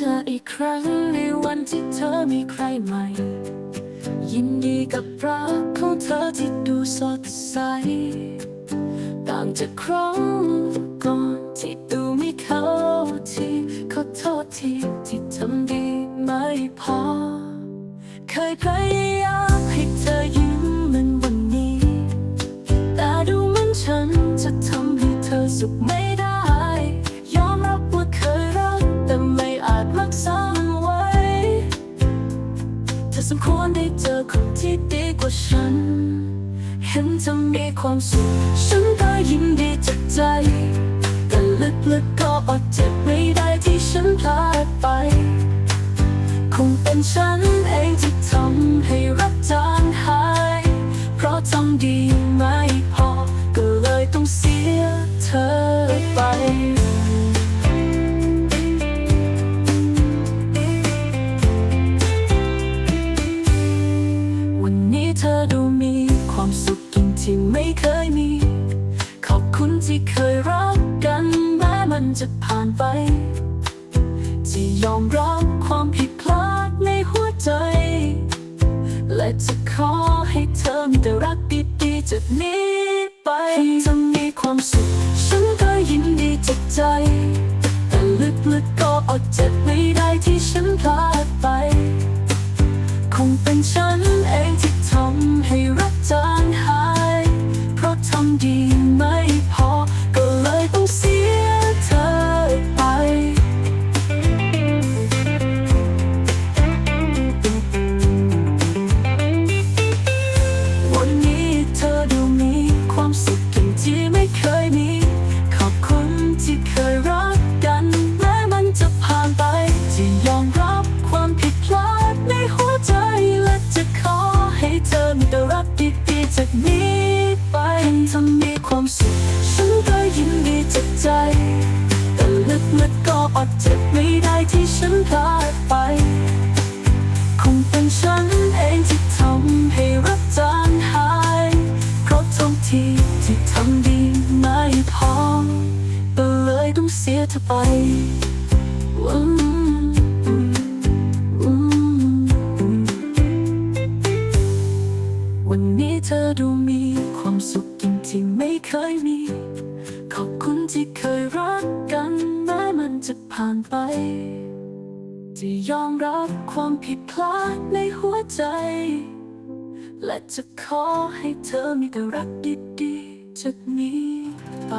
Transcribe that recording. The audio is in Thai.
ธอีกครั้งในวันที่เธอมีใครใหม่ ยินดีกับรักของเธอที่ดูสดใส ต่างจากครั้งก่อนที่ดูไม่เข้าที่ขอโทษทีที่ทำดีไม่พอ เคยพยายามให้เธอยิ้มเหมือนวันนี้ แต่ดูเหมือนฉันจะทำให้เธอสุขไม่ มควรได้เจอคนที่ดีกว่าฉัน เห็นเธอมีความสุข ฉันก็ยินดีจากใจ แต่ลึกๆก็อดเจ็บไม่ได้ที่ฉันพลาดไป คงเป็นฉันเองที่ เคยมี ขอบคุณที่เคยรักกันแม้มันจะผ่านไป ที่ยอมรับความผิดพลาดในหัวใจ และจะขอให้เธอมีแต่รักดีๆจากนี้ไปจะมีความสุขฉันก็ ไม่เคยมีขอบคุณที่เคยรักกันแม้มันจะผ่านไปที่ยอมรับความผิดพลาดในหัวใจและจะขอให้เธอมีแต่รักดีๆจากนี้ไปเธอมีความสุขฉันก็ยินดีจากใจ แต่ลึกๆก็อดเจ็บไม่ได้ที่ฉันพลาดไป คงเป็นฉัน ไปวันนี้เธอดูมีความสุขอย่างที่ไม่เคยมี ขอบคุณที่เคยรักกันแม้มันจะผ่านไปที่ยอมรับความผิดพลาดในหัวใจ และจะขอให้เธอมีแต่รักดีๆจากนี้ไป